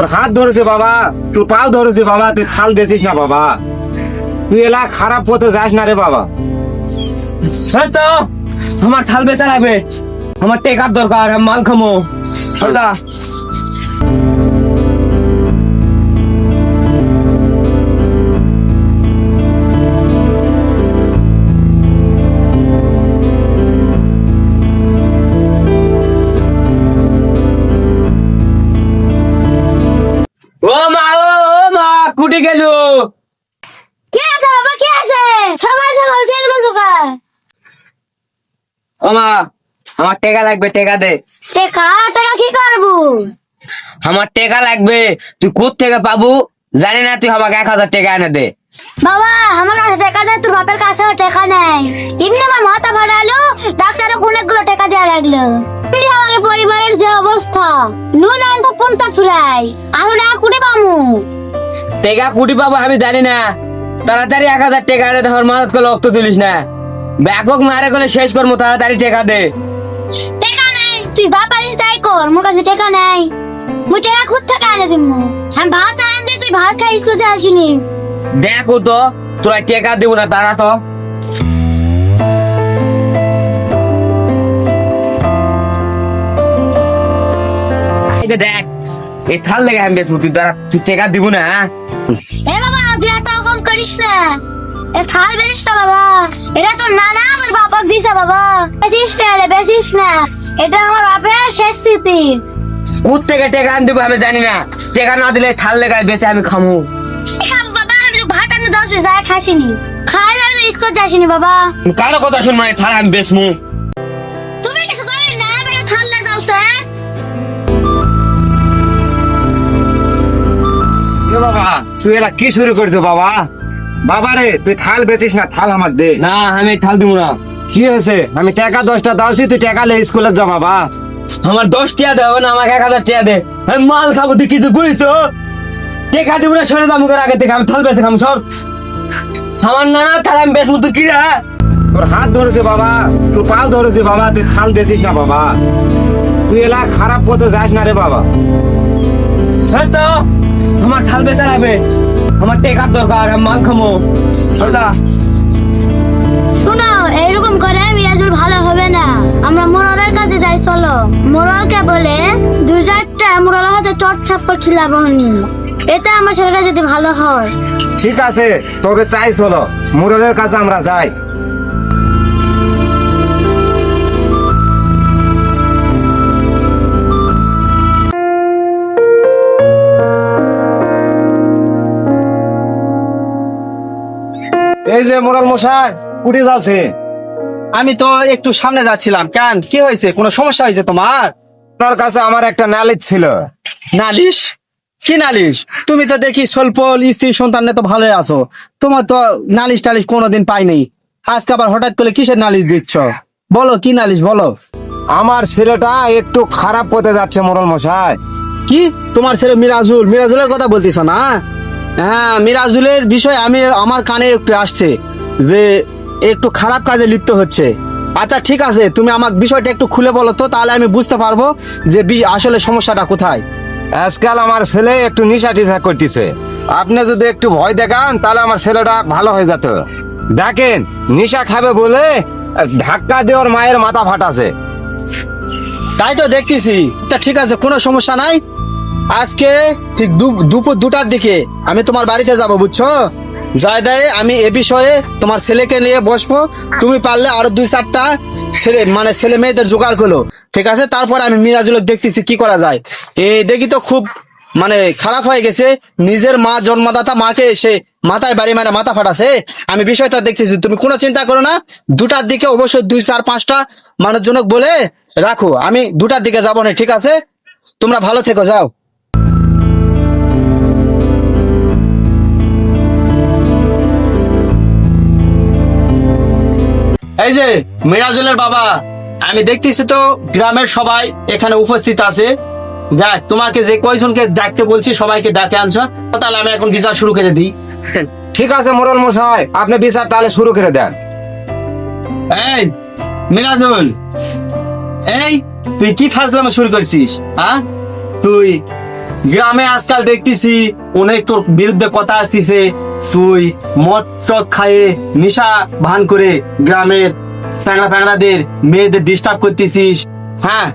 তোর হাত ধরেছে বাবা, তোর পাও ধরেছে বাবা, তুই থাল বেছিস না বাবা। তুই এলা খারাপ পথে যাস না রে বাবা। তো আমার থাল বেচা লাগবে। আমার টেকার দরকার মাল খামো। সরদা। ও মা আমার টেকা লাগবে টেকা দে। টেকা? টাকা কি করব? আমার টেকা লাগবে তুই কোথ থেকে পাবো? জানি না তুই আমাকে এক হাজার টাকা এনে দে। বাবা আমার কাছে টাকা নেই তোর বাপের কাছেও টাকা নেই। এমনি আমার মাথা ফাটালো ডাক্তারও অনেকগুলো টাকা দেওয়া লাগল। আমাকে পরিবারের যে অবস্থা নুন আনতো পন্তা ফুরাই। আমি টাকা কুড়ে পামু টেকা কুটি পাবো আমি জানি না। তাড়াতাড়ি এক হাজার টাকা এনে ধর মাদত করে রক্ত তুলিস না। ব্যাপক মারে গেলে শেষ করব তাড়াতাড়ি টাকা দে। টাকা নেই তুই বাপ আনিস তাই কর মোর কাছে টাকা নেই। মুই টাকা খুদ থেকে আনে দিমু আমি ভাত তুই ভাত খাই স্কুলে আসিনি। দেখো তো তোরা টেকা দিব না তারা তো। দেখ এই থাল লেগে আমি বেচবো তুই তারা তুই টেকা দিব না হ্যাঁ? এ বাবা তুই এত কম করিস না। এ থাল বেরিস না বাবা। এটা তোর নানা তোর বাবাক দিছে বাবা। বেশিস না রে বেশিস না। এটা আমার বাপের শেষ স্মৃতি। কোথ থেকে টেকা আন দেবো আমি জানি না। টেকা না দিলে থাল লেগায় বেঁচে আমি খামু। বাবা আমি তো ভাত আনতে দশ যায় খাসিনি। খাই তো স্কুল যাসিনি বাবা। কারও কথা শুনব না থাল আমি বেচমু। তুমি কিছু করবি না বেটা থাল না যাও সে বাবা তুই এলা কি শুরু করছ বাবা? বাবা রে তুই থাল বেচিস না থাল আমাকে দে। না আমি থাল দিব না। কি হয়েছে? আমি টাকা দশটা দাওছি তুই টাকা লে স্কুলে যা বাবা। আমার দশ টিয়া দেবে না আমাকে এক হাজার টিয়া দে। আমি মাল খাব তুই কিছু বুঝছ টেকা দিব না সরে দাম করে আগে থেকে আমি থাল বেঁচে খাম সর। আমার না না থাল আমি বেচবো তুই কি রে? তোর হাত ধরেছে বাবা। তোর পাও ধরেছে বাবা। তুই থাল বেচিস না বাবা। তুই এলা খারাপ পথে যাস না রে বাবা। আমার থাল বেচা লাগবে আমার টেকার দরকার আমি মাল খামো। সরদা। শোনো এইরকম করে মিরাজুল ভালো হবে না। আমরা মোরালের কাছে যাই চলো। মোরালকে বলে দু চারটা মোরাল হাতে চট ছাপ্পর খিলাবো এতে আমার ছেলেটা যদি ভালো হয়। ঠিক আছে তবে তাই চলো। মুরলের কাছে আমরা যাই। এই যে মোরাল মশাই যাচ্ছে। আমি তো একটু সামনে যাচ্ছিলাম। কেন? কি হয়েছে? কোনো সমস্যা হয়েছে তোমার? আপনার কাছে আমার একটা নালিশ ছিল। নালিশ? কি নালিশ? তুমি তো দেখি স্বল্প স্ত্রী সন্তান তো ভালোই আছো। তোমার তো নালিশ টালিশ কোনোদিন পাইনি। আজকে আবার হঠাৎ করে কিসের নালিশ দিচ্ছ? বলো কি নালিশ বলো? আমার ছেলেটা একটু খারাপ পথে যাচ্ছে মোরল মশাই। কি? তোমার ছেলে মিরাজুল? মিরাজুলের কথা বলতেছ না? হ্যাঁ মিরাজুলের বিষয় আমি আমার কানে একটু আসছে যে একটু খারাপ কাজে লিপ্ত হচ্ছে। আচ্ছা ঠিক আছে তুমি আমার বিষয়টা একটু খুলে বলো তো তাহলে আমি বুঝতে পারব যে আসলে সমস্যাটা কোথায়। আজকাল আমার ছেলে একটু নিশা টিশা করতেছে। আপনি যদি একটু ভয় দেখান তাহলে আমার ছেলেটা ভালো হয়ে যেত। দেখেন নিশা খাবে বলে ধাক্কা দেওয়ার মায়ের মাথা ফাটাছে। তাই তো দেখতেছি। আচ্ছা ঠিক আছে কোনো সমস্যা নাই। আজকে ঠিক দুপুর দুটার দিকে আমি তোমার বাড়িতে যাব, বুঝছ? যাই দেয় আমি এ বিষয়ে তোমার ছেলেকে নিয়ে বসবো। তুমি পারলে আরও দুই চারটা ছেলে মানে ছেলে মেয়েদের জোগাড় করল ঠিক আছে? তারপর আমি মিরাজুলক দেখতেছি কি করা যায়। এই দেখি তো খুব মানে খারাপ হয়ে গেছে। নিজের মা, জন্মদাতা মাকে এসে মাথায় বাড়ি মানে মাথা ফাটাছে। আমি বিষয়টা দেখতেছি, তুমি কোনো চিন্তা করো না। দুটার দিকে অবশ্যই দুই, চার, পাঁচটা মানুষজনক বলে রাখো। আমি দুটার দিকে যাব না, ঠিক আছে? তোমরা ভালো থেকো, যাও। এই যে মিরাজুলের বাবা আমি দেখতেছি তো গ্রামের সবাই এখানে উপস্থিত আছে। দেখ তোমাকে যে কয়জনকে ডাকতে বলছি সবাইকে ডাকে আনছো তাহলে আমি এখন বিচার শুরু করে দিই। ঠিক আছে মোরল মশাই আপনি বিচার তাহলে শুরু করে দেন। এই মিরাজুল এই তুই কি ফাজলামো শুরু করছিস হ্যাঁ? তুই গ্রামে আজকাল দেখতেছি অনেক তোর বিরুদ্ধে কথা আসতিছে তুই মদ টদ খায়ে নিশা ভান করে গ্রামের স্যাংরা ফ্যাংরাদের মেয়েদের ডিস্টার্ব করতেছিস হ্যাঁ?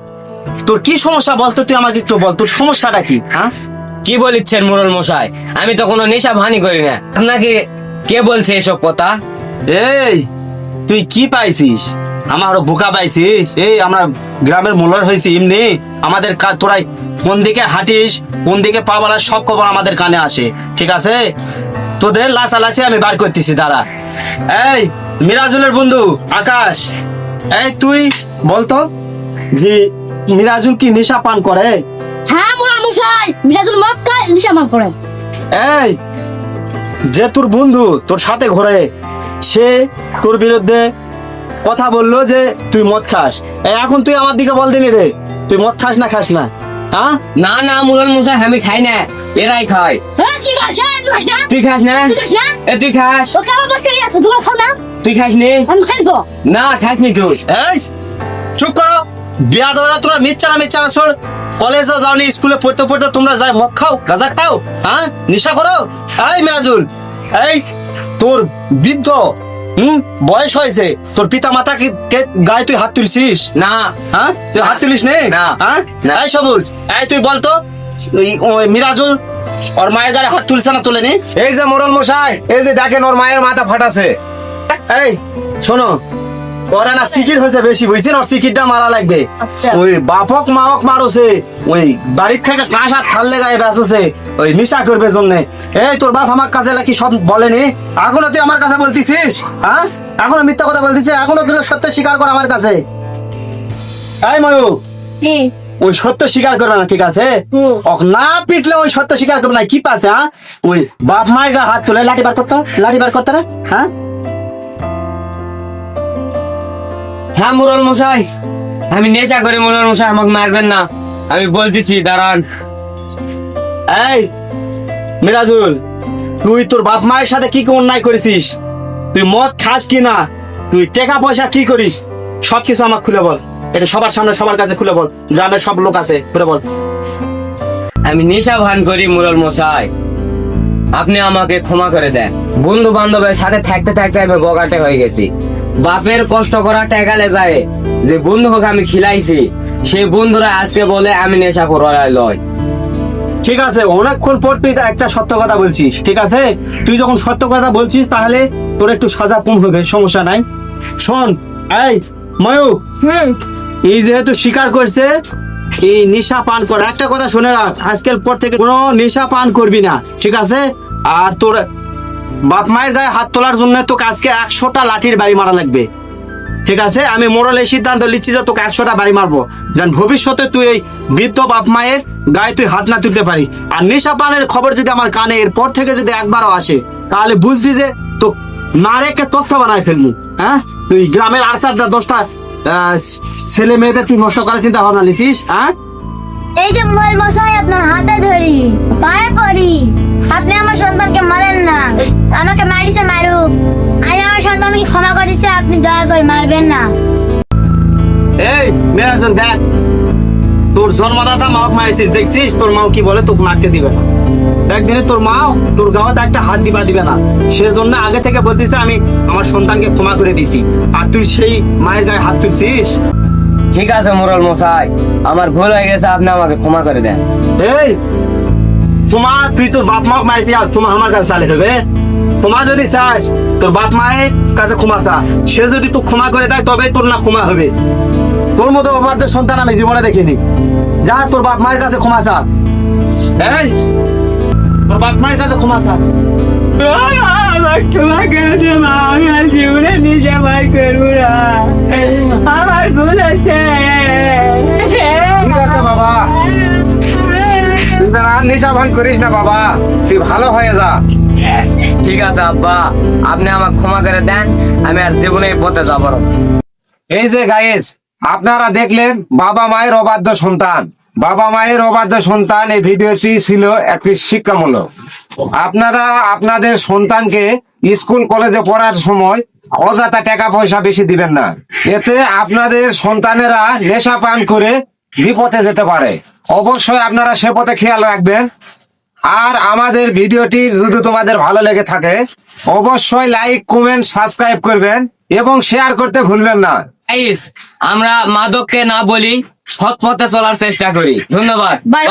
তোর কি সমস্যা বলতো তুই আমাকে একটু বল তোর সমস্যাটা কি হ্যাঁ? কি বলিচ্ছেন মুরল মশাই? আমি তো কোনো নেশা ভানি করি না। আপনাকে কে বলছে এসব কথা? এই তুই কি পাইছিস? আমারও বোকা পাইছিস? এই আমরা গ্রামের মোলার হয়েছি এমনি? আমাদের তোরাই কোন দিকে হাঁটিস কোন দিকে পা বলার সব খবর আমাদের কানে আসে ঠিক আছে? তোদের লাসালাসি আমি বার করতেছি দাঁড়া। এই মিরাজুলের বন্ধু আকাশ। এই তুই বলতো যে মিরাজুল কি নেশা পান করে? হ্যাঁ মোরা মশাই মিরাজুল মদ খায় নিশা মান করে। এই যে তোর বন্ধু তোর সাথে ঘোরে সে তোর বিরুদ্ধে কথা বলল যে তুই মদ খাস। এই এখন তুই আমার দিকে বল দিলি রে। তুই মদ খাস না খাস না? হ্যাঁ? না না মুরল মশাই আমি খাই না। এরাই খায়। হ্যাঁ আছে তুই খাস না? তুই খাস না? তুই খাস না? এ তুই খাস। ওকে আমার বসে গিয়ে তুমি খাও না? তুই খাস নি? আমি খাই তো। না খাস নি তুই এই চুপ করো। বিয়া ধরা তোরা মিথ্যা না মিথ্যা না শোন কলেজও যাওনি স্কুলে পড়তে পড়তে তোমরা যাই মদ খাও গাঁজা খাও হ্যাঁ? নিশা করো? এই মিরাজুল এই তোর বৃদ্ধ হুম? বয়স হয়েছে। তোর পিতা মাতা গায়ে তুই হাত তুলছিস? না। হ্যাঁ তুই হাত তুলিস নে? না। হ্যাঁ এই সবুজ এই তুই বলতো ওই- মিরাজুল ওর মায়ের গায়ে হাত তুলছে না তুলে নি। এই যে মোরল মশাই এই যে দেখেন ওর মায়ের মাথা ফাটাছে। এই শোনো ওরা না হয়েছে বেশি বুঝছেন? ওর মারা লাগবে। আচ্ছা। ওই বাপক মাওক মারছে ওই বাড়ির থেকে কাঁস আর থাললে গায়ে বেসছে ওই নিশা করবে জন্য। এই তোর বাপ আমার কাছে নাকি সব বলেনি? এখনও তুই আমার কাছে বলতিছিস? হ্যাঁ? এখনও মিথ্যা কথা বলতিছিস? এখনও তুই সত্য স্বীকার কর আমার কাছে। এই ময়ূর ওই সত্য স্বীকার করবে না ঠিক আছে? না পিটলে ওই সত্য স্বীকার করবে না কি পাচ্ছে হ্যাঁ? ওই বাপ মায়ের হাত তুলে লাঠি বার করতো লাঠি বার করতে হ্যাঁ? হ্যাঁ মুরল মশাই। আমি নেশা করি মুরল মশাই, আমাকে মারবেন না। আমি বলতেছি, দাঁড়ান। এই, মিরাজুল, তুই তোর বাপ মায়ের সাথে কি অন্যায় করেছিস? তুই মদ খাস কি না? তুই টাকা পয়সা কি করিস? সবকিছু আমাকে খুলে বল। এটা সবার সামনে, সবার কাছে খুলে বল। গ্রামের সব লোক আছে, খুলে বল। আমি নেশা ভান করি, মুরল মশাই। আপনি আমাকে ক্ষমা করে দেন। বন্ধু বান্ধবের সাথে থাকতে থাকতে আমি বগাটে হয়ে গেছি। বাপের কষ্ট করা টাকা লেগায় যে বন্ধুকে আমি খিলাইছি সেই বন্ধুরা আজকে বলে আমি নেশা করার লয়। ঠিক আছে অনেকক্ষণ পর তুই তা একটা সত্য কথা বলছিস ঠিক আছে? তুই যখন সত্য কথা বলছিস তাহলে তোর একটু সাজা কম হবে সমস্যা নাই। শোন এই ময়ূক হুম। এই যেহেতু স্বীকার করছে এই নেশা পান কর। একটা কথা শুনে রাখ আজকের পর থেকে কোনো নেশা পান করবি না ঠিক আছে? আর তোর বাপ মায়ের গায়ে হাত তোলার জন্য তোকে আজকে একশোটা লাঠির বাড়ি মারা লাগবে। ঠিক আছে? আমি মোড়লে সিদ্ধান্ত নিচ্ছি যে তোকে একশোটা বাড়ি মারবো। যেন ভবিষ্যতে তুই এই বৃদ্ধ বাপ মায়ের গায়ে তুই হাত না তুলতে পারিস। আর নেশা পানের খবর যদি আমার কানে এরপর থেকে যদি একবারও আসে, তাহলে বুঝবি যে তো নারেকে তথ্য বানায় ফেলবি। হ্যাঁ? তুই গ্রামের আর চারটা দশটা ছেলে মেয়েদের তুই নষ্ট করার চিন্তা ভাবনা নিচ্ছিস হ্যাঁ? এই যে মোবাইল মশাই, আপনার হাতে ধরি, পায়ে পড়ি। আপনি আমার সন্তানকে মারেন না। আমাকে মারিছে মারুক। আমি আমার সন্তানকে ক্ষমা করেছি আপনি দয়া করে মারবেন না। এই মেরাজন দেখ। তোর জন্মদাতা মাও মারিছিস দেখছিস? তোর মাও কি বলে? তোকে মারতে দিবে না। একদিনে তোর মা তোর গাওয়াতে একটা হাত দিবা দিবে না। সেজন্য আগে থেকে বলতিছে আমি আমার সন্তানকে ক্ষমা করে দিছি। আর তুই সেই মায়ের গায়ে হাত তুলছিস? ঠিক আছে মোরাল মশাই আমার ভুল হয়ে গেছে আপনি আমাকে ক্ষমা করে দেন। এই তোমা তুই তোর বাপ মা আর তোমার আমার কাছে চালে হবে ক্ষমা যদি চাস, তোর বাপ মায়ের কাছে ক্ষমা চা সে যদি তোর ক্ষমা করে দেয় তবে তোর না ক্ষমা হবে। তোর মতো অবাধ্য সন্তান আমি জীবনে দেখিনি। যা, তোর বাপ মায়ের কাছে ক্ষমা চা এই, তোর বাপ মায়ের কাছে ক্ষমা চা আমার জীবনে নিজে ভাই করব না আমার বাবা। তুই আর নেশা ভান করিস না বাবা। তুই ভালো হয়ে যা। ঠিক আছে আব্বা। আপনি আমাকে ক্ষমা করে দেন আমি আর জীবনে পথে যাব এই যে গায়েস আপনারা দেখলেন বাবা মায়ের অবাধ্য সন্তান। বাবা মায়ের অবাধ্য সন্তান এই ভিডিওটি ছিল একটি শিক্ষামূলক। আপনারা আপনাদের সন্তানকে স্কুল কলেজে পড়ার সময় অযথা টাকা পয়সা বেশি দিবেন না। এতে আপনাদের সন্তানেরা নেশা পান করে বিপথে যেতে পারে। অবশ্যই আপনারা সে পথে খেয়াল রাখবেন। আর আমাদের ভিডিওটি যদি তোমাদের ভালো লেগে থাকে অবশ্যই লাইক কমেন্ট সাবস্ক্রাইব করবেন এবং শেয়ার করতে ভুলবেন না। আমরা মাদককে না বলি সৎ পথে চলার চেষ্টা করি। ধন্যবাদ. বাই